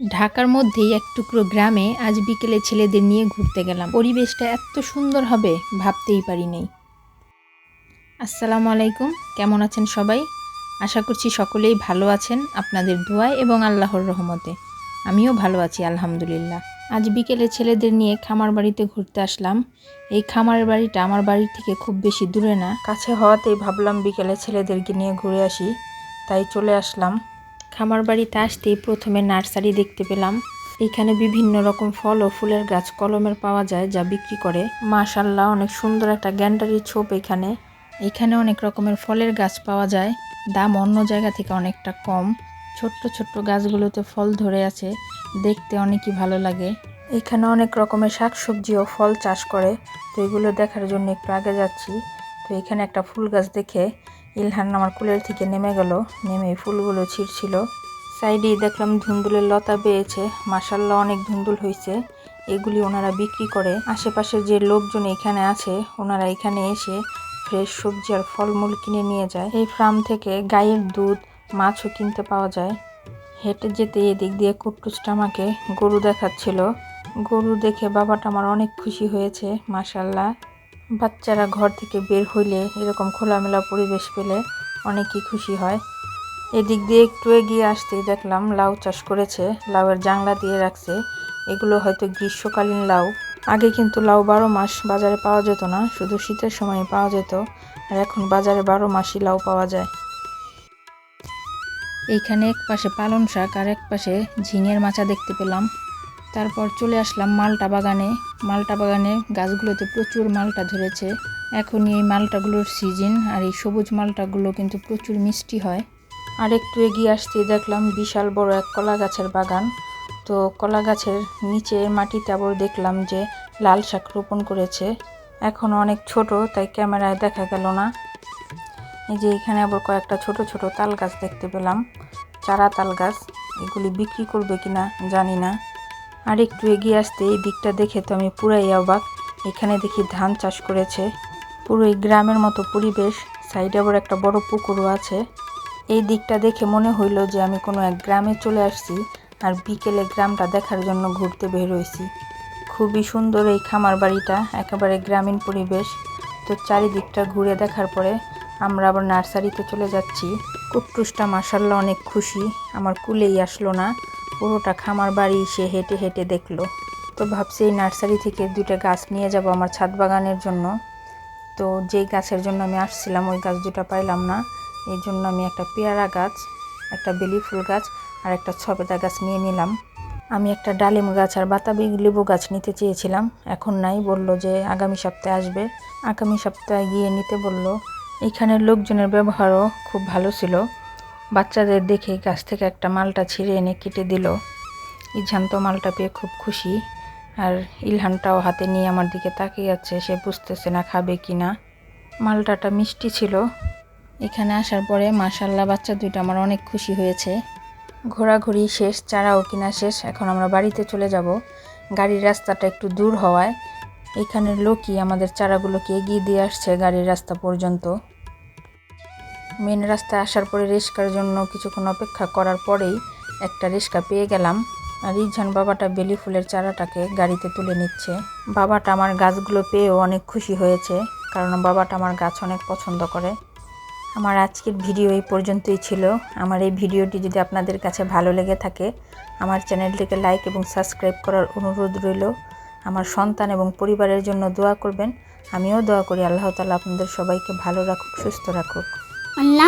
ঢাকার মধ্যেই এক টুকরো গ্রামে আজ বিকেলে ছেলেদের নিয়ে ঘুরতে গেলাম। পরিবেশটা এত সুন্দর হবে, ভাবতেই পারি নাই। আসসালামু আলাইকুম, কেমন আছেন সবাই? আশা করছি সকলেই ভালো আছেন, আপনাদের দোয়ায় এবং আল্লাহর রহমতে। আমিও ভালো আছি, আলহামদুলিল্লাহ। আজ বিকেলে ছেলেদের নিয়ে খামার বাড়িতে ঘুরতে আসলাম। এই খামারের বাড়িটা আমার বাড়ি থেকে খুব বেশি দূরে না। কাছে হওয়াতেই ভাবলাম বিকেলে ছেলেদেরকে নিয়ে ঘুরে আসি, তাই চলে আসলাম। খামার বাড়িতে আসতেই প্রথমে নার্সারি দেখতে পেলাম। এখানে বিভিন্ন রকম ফল ও ফুলের গাছ কলমের পাওয়া যায় যা বিক্রি করে। মাশাল্লাহ অনেক সুন্দর একটা গ্যান্ডারি ছোপ এখানে। এখানে অনেক রকমের ফলের গাছ পাওয়া যায়। দাম অন্য জায়গা থেকে অনেকটা কম। ছোট্ট ছোট্ট গাছগুলোতে ফল ধরে আছে। দেখতে অনেকই ভালো লাগে। এখানে অনেক রকমের শাকসবজি ও ফল চাষ করে। তো এগুলো দেখার জন্য একটু আগে যাচ্ছি। তো এখানে একটা ফুল গাছ দেখে ইলহান আমার কুলের থেকে নেমে গেল। নেমে ফুলগুলো ছিঁড়ছিল। সাইডেই দেখলাম ধুন্দুলের লতা বেয়েছে। মাসাল্লাহ অনেক ধুন্দুল হয়েছে এগুলি ওনারা বিক্রি করে। আশেপাশের যে লোকজন এখানে আছে, ওনারা এখানে এসে ফ্রেশ সবজি আর ফলমূল কিনে নিয়ে যায়। এই ফার্ম থেকে গায়ের দুধ, মাছও কিনতে পাওয়া যায়। হেঁটে যেতে এদিক দিয়ে কুট্টুসটা আমাকে গরু দেখাচ্ছিল। গরু দেখে বাবাটা আমার অনেক খুশি হয়েছে মাসাল্লাহ বাচ্চারা ঘর থেকে বের হইলে এরকম খোলামেলা পরিবেশ পেলে অনেকই খুশি হয়। এদিক দিয়ে একটু এগিয়ে আসতেই দেখলাম লাউ চাষ করেছে, লাউয়ের জাংলা দিয়ে রাখছে। এগুলো হয়তো গ্রীষ্মকালীন লাউ। আগে কিন্তু লাউ বারো মাস বাজারে পাওয়া যেত না, শুধু শীতের সময় পাওয়া যেত। আর এখন বাজারে বারো মাসই লাউ পাওয়া যায়। এইখানে এক পাশে পালং শাক আর এক পাশে ঝিঙের মাচা দেখতে পেলাম। তারপর চলে আসলাম মালটা বাগানে। মালটা বাগানে গাছগুলোতে প্রচুর মালটা ধরেছে। এখনই এই মালটাগুলোর সিজন আর এই সবুজ মালটাগুলো কিন্তু প্রচুর মিষ্টি হয়। আর একটু এগিয়ে আসতে দেখলাম বিশাল বড় এক কলা গাছের বাগান। তো কলা গাছের নিচে মাটিতে আবার দেখলাম যে লাল শাক রোপণ করেছে। এখনও অনেক ছোট, তাই ক্যামেরায় দেখা গেল না। এই যে এখানে আবার কয়েকটা ছোট ছোট তাল গাছ দেখতে পেলাম। চারা তাল গাছ, এগুলি বিক্রি করবে কিনা জানি না। আর একটু এগিয়ে আসতে এই দিকটা দেখে তো আমি পুরাই অবাক। এখানে দেখি ধান চাষ করেছে। পুরো এই গ্রামের মতো পরিবেশ। সাইডে আবার একটা বড় পুকুরও আছে। এই দিকটা দেখে মনে হইল যে আমি কোনো এক গ্রামে চলে আসছি আর বিকেলে গ্রামটা দেখার জন্য ঘুরতে বের হয়েছি খুবই সুন্দর এই খামার বাড়িটা, একেবারে গ্রামীণ পরিবেশ। তো চারিদিকটা ঘুরে দেখার পরে আমরা আবার নার্সারিতে চলে যাচ্ছি। কুট্টুসটা মাসাল্লাহ অনেক খুশি। আমার কুলেই আসলো না। পুরোটা খামার বাড়ি সে হেঁটে হেঁটে দেখল। তো ভাবছি এই নার্সারি থেকে দুইটা গাছ নিয়ে যাব আমার ছাদ বাগানের জন্য। তো যেই গাছের জন্য আমি আসছিলাম, ওই গাছ দুটো পাইলাম না। এই জন্য আমি একটা পেয়ারা গাছ, একটা বেলি ফুল গাছ আর একটা ছবেদা গাছ নিয়ে নিলাম। আমি একটা ডালিম গাছ আর বাতাবি লেবু গাছ নিতে চেয়েছিলাম। এখন নাই, বলল যে আগামী সপ্তাহে আসবে। আগামী সপ্তাহে গিয়ে নিতে বলল। এখানের লোকজনের ব্যবহারও খুব ভালো ছিল। বাচ্চাদের দেখে গাছ থেকে একটা মালটা ছিঁড়ে এনে কেটে দিল। ইঝান্ত মালটা পেয়ে খুব খুশি। আর ইলহানটাও হাতে নিয়ে আমার দিকে তাকিয়ে যাচ্ছে সে বুঝতেছে না খাবে কি না। মালটাটা মিষ্টি ছিল। এখানে আসার পরে মাশাল্লাহ বাচ্চা দুইটা আমার অনেক খুশি হয়েছে। ঘোরাঘুরি শেষ, চারাও কিনা শেষ, এখন আমরা বাড়িতে চলে যাব। গাড়ির রাস্তাটা একটু দূর হওয়ায় এখানের লোকই আমাদের চারাগুলোকে এগিয়ে দিয়ে আসছে গাড়ির রাস্তা পর্যন্ত। মেন রাস্তায় আসার পরে রিস্কার জন্য কিছুক্ষণ অপেক্ষা করার পরেই একটা রিস্কা পেয়ে গেলাম। আর ইজান বাবাটা বেলি ফুলের চারাটাকে গাড়িতে তুলে নিচ্ছে। বাবাটা আমার গাছগুলো পেয়েও অনেক খুশি হয়েছে, কারণ বাবাটা আমার গাছ অনেক পছন্দ করে। আমার আজকের ভিডিও এই পর্যন্তই ছিল। আমার এই ভিডিওটি যদি আপনাদের কাছে ভালো লেগে থাকে, আমার চ্যানেলটিকে লাইক এবং সাবস্ক্রাইব করার অনুরোধ রইল। আমার সন্তান এবং পরিবারের জন্য দোয়া করবেন। আমিও দোয়া করি, আল্লাহ তালা আপনাদের সবাইকে ভালো রাখুক, সুস্থ রাখুক। আল্লাহ